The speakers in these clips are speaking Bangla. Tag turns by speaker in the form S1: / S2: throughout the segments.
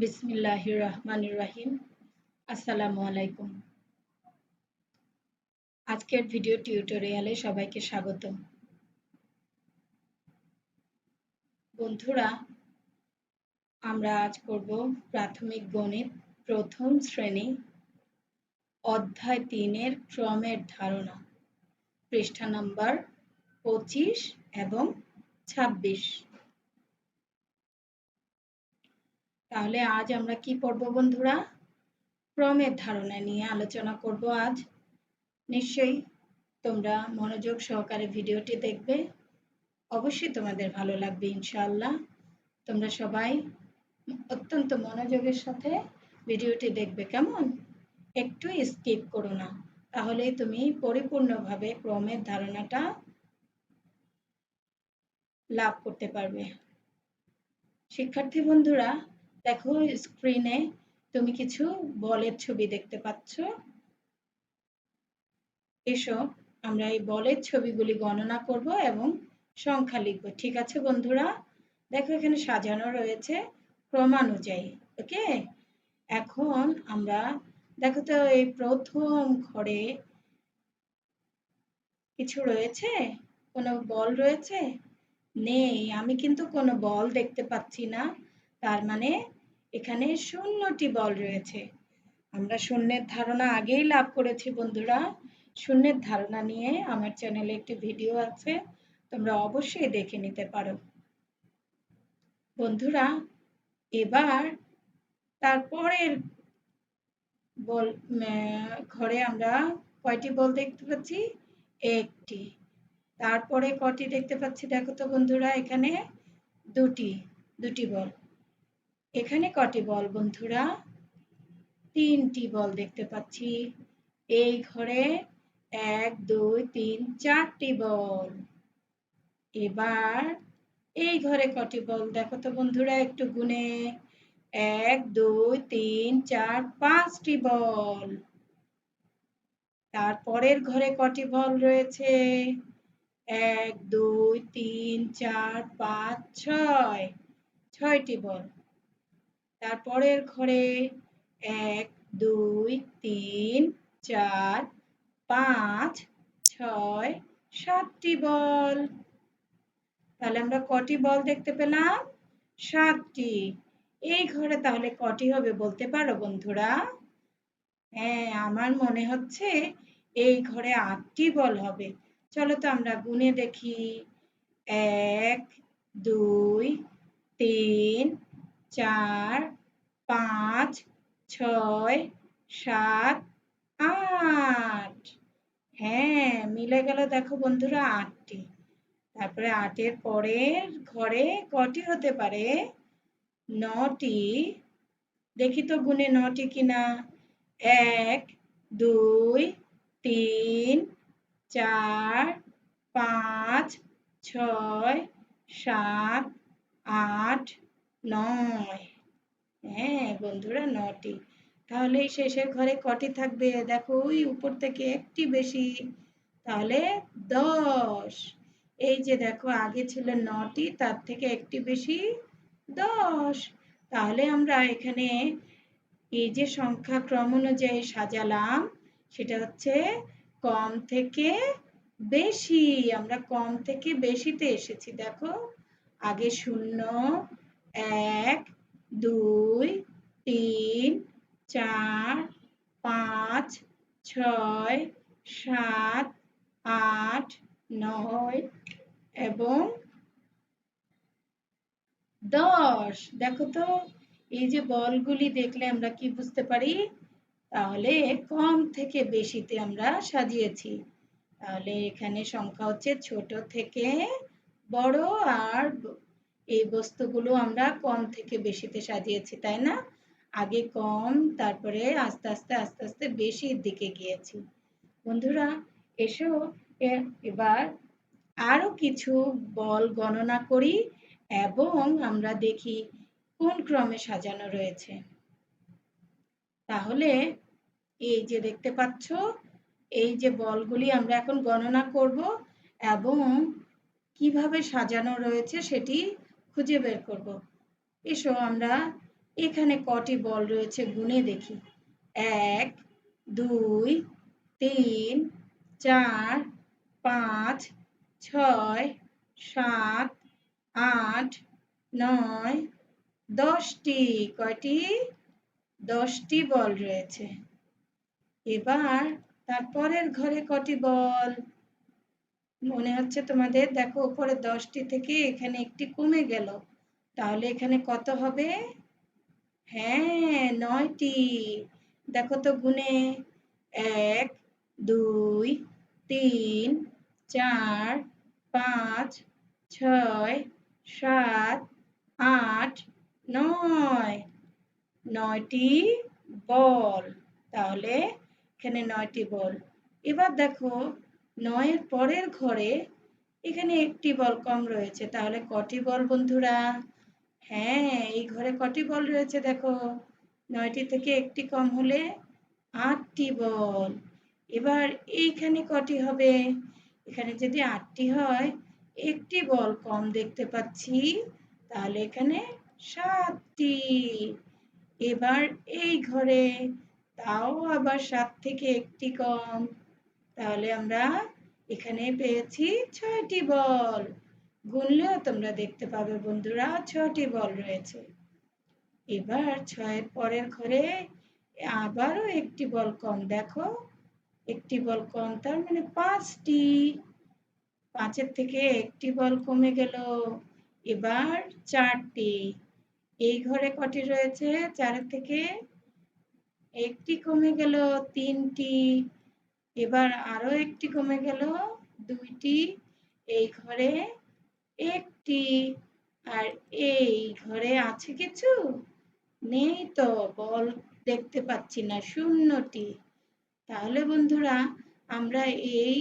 S1: বিসমিল্লাহ রহমানুর রাহিম আসসালামু আলাইকুম আজকের ভিডিও টিউটোরিয়ালে সবাইকে স্বাগত বন্ধুরা আমরা আজ করব প্রাথমিক গণিত প্রথম শ্রেণী অধ্যায় তিনের ক্রমের ধারণা পৃষ্ঠা নাম্বার পঁচিশ এবং ছাব্বিশ তাহলে আজ আমরা কি পড়ব বন্ধুরা ক্রমের ধারণা নিয়ে আলোচনা করব আজ নিশ্চয়ই তোমরা মনোযোগ সহকারে ভিডিওটি দেখবে অবশ্যই তোমাদের ভালো লাগবে ইনশাল্লাহ তোমরা সবাই অত্যন্ত মনোযোগের সাথে ভিডিওটি দেখবে কেমন একটু স্কিপ করো না তাহলে তুমি পরিপূর্ণভাবে ক্রমের ধারণাটা লাভ করতে পারবে শিক্ষার্থী বন্ধুরা দেখো স্ক্রিনে তুমি কিছু বলের ছবি দেখতে পাচ্ছ এসো আমরা এই বলের ছবিগুলি গণনা করব এবং সংখ্যা লিখব ঠিক আছে বন্ধুরা দেখো এখানে সাজানো রয়েছে ক্রমানুযায়ী ওকে এখন আমরা দেখো তো এই প্রথম ঘরে কিছু রয়েছে কোনো বল রয়েছে নেই আমি কিন্তু কোনো বল দেখতে পাচ্ছি না তার মানে এখানে শূন্যটি বল রয়েছে আমরা শূন্যের ধারণা আগেই লাভ করেছি বন্ধুরা শূন্যের ধারণা নিয়ে আমার চ্যানেলে একটি ভিডিও আছে তোমরা অবশ্যই দেখে নিতে পারো বন্ধুরা এবার তারপরের বল ঘরে আমরা কয়টি বল দেখতে পাচ্ছি একটি তারপরে কটি দেখতে পাচ্ছি দেখো তো বন্ধুরা এখানে দুটি দুটি বল এখানে কটি বল বন্ধুরা তিনটি বল দেখতে পাচ্ছি এই ঘরে এক দুই তিন চারটি বল এবার এই ঘরে কটি বল দেখো তো বন্ধুরা একটু গুনে এক দুই তিন চার পাঁচটি বল তারপরের ঘরে কটি বল রয়েছে এক দুই তিন চার পাঁচ ছয় ছয়টি বল তারপরের ঘরে এক দুই তিন চার পাঁচ ছয় সাতটি বল তাহলে আমরা কটি বল দেখতে পেলাম সাতটি এই ঘরে তাহলে কটি হবে বলতে পারো বন্ধুরা হ্যাঁ আমার মনে হচ্ছে এই ঘরে আটটি বল হবে চলো তো আমরা গুনে দেখি এক দুই তিন চার পাঁচ ছয় সাত আট হ্যাঁ মিলে গেল দেখো বন্ধুরা আটটি তারপরে আটের পরের ঘরে কটি হতে পারে নটি দেখি তো গুণে নটি কিনা এক দুই তিন চার পাঁচ ছয় সাত আট নয় হ্যাঁ বন্ধুরা নটি তাহলে এই শেষের ঘরে কটি থাকবে দেখো ওই উপর থেকে একটি বেশি তাহলে দশ এই যে দেখো আগে ছিল নটি তার থেকে একটি বেশি দশ তাহলে আমরা এখানে এই যে সংখ্যা ক্রম অনুযায়ী সাজালাম সেটা হচ্ছে কম থেকে বেশি আমরা কম থেকে বেশিতে এসেছি দেখো আগে শূন্য এক দুই তিন চার পাঁচ ছয় সাত আট নয় এবং দশ দেখো তো এই যে বলগুলি দেখলে আমরা কি বুঝতে পারি তাহলে কম থেকে বেশিতে আমরা সাজিয়েছি তাহলে এখানে সংখ্যা হচ্ছে ছোট থেকে বড় আর এই বস্তুগুলো আমরা কম থেকে বেশিতে সাজিয়েছি তাই না আগে কম তারপরে আস্তে আস্তে আস্তে আস্তে বেশির দিকে গিয়েছি বন্ধুরা এসো এবার আরও কিছু বল গণনা করি এবং আমরা দেখি কোন ক্রমে সাজানো রয়েছে তাহলে এই যে দেখতে পাচ্ছ এই যে বলগুলি আমরা এখন গণনা করব এবং কিভাবে সাজানো রয়েছে সেটি খুঁজে বের করব এসো আমরা এখানে কটি বল রয়েছে গুনে দেখি এক দুই তিন চার পাঁচ ছয় সাত আট নয় দশটি কয়টি দশটি বল রয়েছে এবার তারপরের ঘরে কটি বল মনে হচ্ছে তোমাদের দেখো উপরে দশটি থেকে এখানে একটি কমে গেল তাহলে এখানে কত হবে হ্যাঁ নয়টি দেখো তো গুনে এক দুই তিন চার পাঁচ ছয় সাত আট নয় নয়টি বল তাহলে এখানে নয়টি বল এবার দেখো নয়ের পরের ঘরে এখানে একটি বল কম রয়েছে তাহলে কটি বল বন্ধুরা হ্যাঁ এই ঘরে কটি বল রয়েছে দেখো নয়টি থেকে একটি কম হলে আটটি বল এবার এইখানে কটি হবে এখানে যদি আটটি হয় একটি বল কম দেখতে পাচ্ছি তাহলে এখানে সাতটি এবার এই ঘরে তাও আবার সাত থেকে একটি কম তাহলে আমরা এখানে পেয়েছি ছয়টি বল গুনলেও তোমরা দেখতে পাবে বন্ধুরা ছয়টি বল রয়েছে এবার ছয়ের পরের ঘরে আবারও একটি বল কম দেখো একটি বল কম তার মানে পাঁচটি পাঁচের থেকে একটি বল কমে গেল এবার চারটি এই ঘরে কটি রয়েছে চারের থেকে একটি কমে গেল তিনটি এবার আরও একটি কমে গেল দুইটি এই ঘরে একটি আর এই ঘরে আছে কিছু নেই তো বল দেখতে পাচ্ছি না শূন্যটি তাহলে বন্ধুরা আমরা এই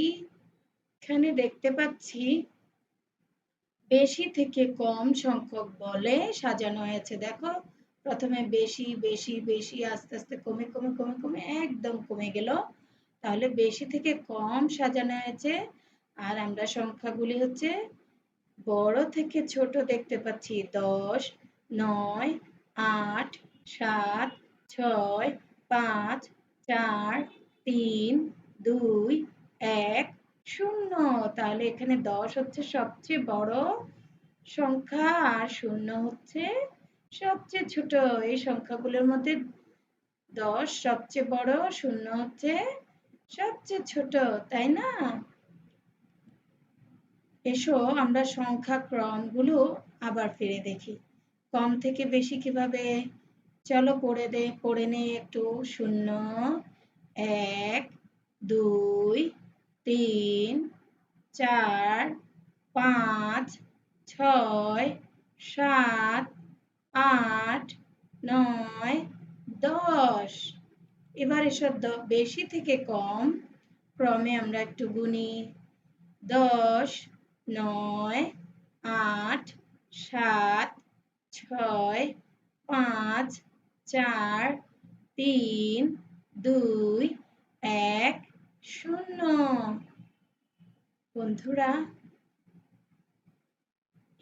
S1: এখানে দেখতে পাচ্ছি বেশি থেকে কম সংখ্যক বলে সাজানো হয়েছে দেখো প্রথমে বেশি বেশি বেশি আস্তে আস্তে কমে কমে কমে কমে একদম কমে গেল তাহলে বেশি থেকে কম সাজানো হয়েছে আর আমরা সংখ্যাগুলি হচ্ছে বড় থেকে ছোট দেখতে পাচ্ছি দশ নয় আট সাত ছয় পাঁচ চার তিন দুই এক শূন্য তাহলে এখানে দশ হচ্ছে সবচেয়ে বড় সংখ্যা আর শূন্য হচ্ছে সবচেয়ে ছোট এই সংখ্যাগুলোর মধ্যে দশ সবচেয়ে বড় শূন্য হচ্ছে সবচেয়ে ছোট তাই না এসো আমরা সংখ্যা ক্রমগুলো আবার ফিরে দেখি কম থেকে বেশি কিভাবে চলো পড়ে দে পড়ে নে একটু শূন্য এক দুই তিন চার পাঁচ ছয় সাত আট নয় দশ এবার এসব বেশি থেকে কম ক্রমে আমরা একটু গুনি দশ নয় আট সাত ছয় পাঁচ চার তিন দুই এক শূন্য বন্ধুরা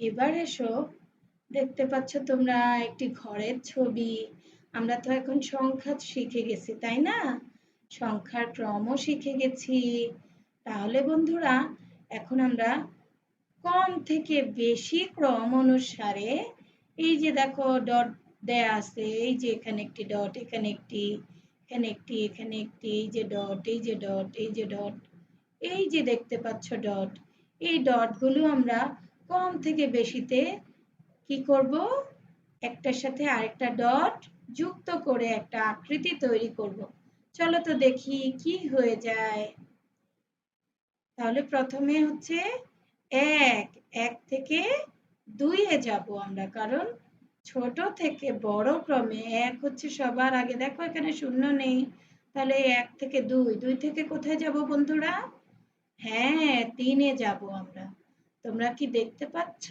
S1: এবার এসো দেখতে পাচ্ছ তোমরা একটি ঘরের ছবি আমরা তো এখন সংখ্যা শিখে গেছি তাই না সংখ্যার ক্রমও শিখে গেছি তাহলে বন্ধুরা এখন আমরা কম থেকে বেশি ক্রম অনুসারে এই যে দেখো ডট দেয়া আছে এই যে এখানে একটি ডট এখানে একটি এখানে একটি এখানে একটি এই যে ডট এই যে ডট এই যে ডট এই যে দেখতে পাচ্ছ ডট এই ডটগুলো আমরা কম থেকে বেশিতে কি করব একটার সাথে আরেকটা ডট যুক্ত করে একটা আকৃতি তৈরি করব চলো তো দেখি কি হয়ে যায় তাহলে প্রথমে হচ্ছে এক এক থেকে দুইয়ে যাব আমরা কারণ ছোট থেকে বড় ক্রমে এক হচ্ছে সবার আগে দেখো এখানে শূন্য নেই তাহলে এক থেকে দুই দুই থেকে কোথায় যাব বন্ধুরা হ্যাঁ তিনে যাব আমরা তোমরা কি দেখতে পাচ্ছ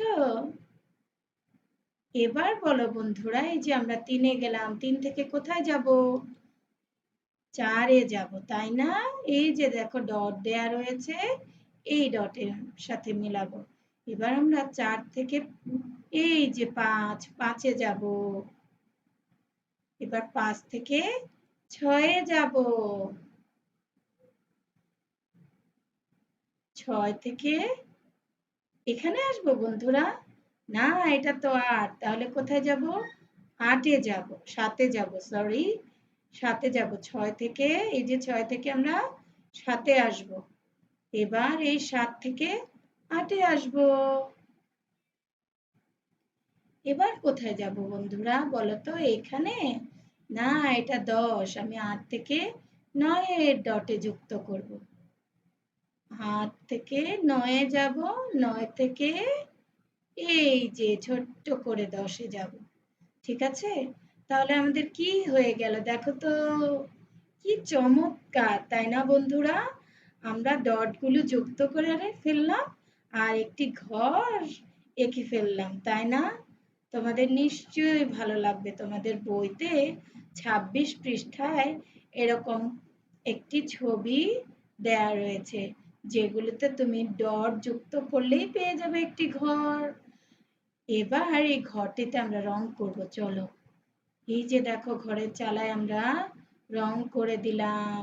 S1: এবার বলো বন্ধুরা এই যে আমরা তিনে গেলাম তিন থেকে কোথায় যাব চারে যাব তাই না এই যে দেখো ডট দেয়া রয়েছে এই ডটের সাথে মিলাবো এবার আমরা চার থেকে এই যে পাঁচ পাঁচে যাব এবার পাঁচ থেকে ছয়ে যাব ছয় থেকে এখানে আসবো বন্ধুরা না এটা তো আট তাহলে কোথায় যাব আটে যাব সাতে যাব সরি সাথে যাব ছয় থেকে এই যে ছয় থেকে আমরা সাথে আসব এবার এই সাত থেকে আটে আসবো এবার কোথায় যাব বন্ধুরা বলো তো এখানে না এটা দশ আমি আট থেকে নয়ের ডটে যুক্ত করব আট থেকে নয়ে যাব নয় থেকে এই যে ছোট্ট করে দশে যাব ঠিক আছে তাহলে আমাদের কি হয়ে গেল দেখো তো কি চমৎকার তাই না বন্ধুরা আমরা ডটগুলো যুক্ত করে ফেললাম আর একটি ঘর এঁকে ফেললাম তাই না তোমাদের নিশ্চয়ই ভালো লাগবে তোমাদের বইতে ২৬ পৃষ্ঠায় এরকম একটি ছবি দেয়া রয়েছে যেগুলোতে তুমি ডট যুক্ত করলেই পেয়ে যাবে একটি ঘর এবার এই ঘরটিতে আমরা রং করব চলো এই যে দেখো ঘরের চালায় আমরা রং করে দিলাম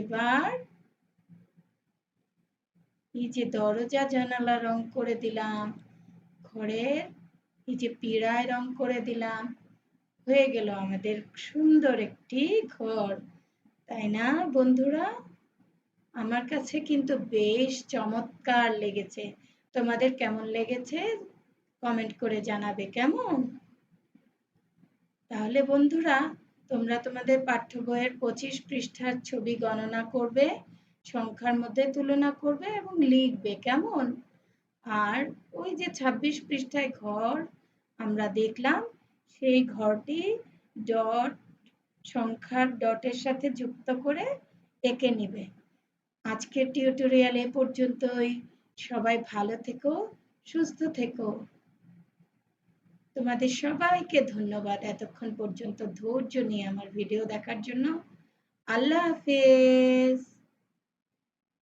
S1: এবার এই যে দরজা জানালা রং করে দিলাম ঘরের এই যে পীড়ায় রং করে দিলাম হয়ে গেল আমাদের সুন্দর একটি ঘর তাই না বন্ধুরা আমার কাছে কিন্তু বেশ চমৎকার লেগেছে তোমাদের কেমন লেগেছে কমেন্ট করে জানাবে কেমন তাহলে বন্ধুরা তোমরা তোমাদের পাঠ্য বইয়ের পঁচিশ পৃষ্ঠার ছবি গণনা করবে সংখ্যার মধ্যে তুলনা করবে এবং লিখবে কেমন আর ওই যে ২৬ পৃষ্ঠায় ঘর আমরা দেখলাম সেই ঘরটি ডট সংখ্যার ডটের সাথে যুক্ত করে এঁকে নেবে আজকের টিউটোরিয়াল এ পর্যন্তই সবাই ভালো থেকো সুস্থ থেকো তোমাদের সবাইকে ধন্যবাদ এতক্ষণ পর্যন্ত ধৈর্য নিয়ে আমার ভিডিও দেখার জন্য আল্লাহ হাফেজ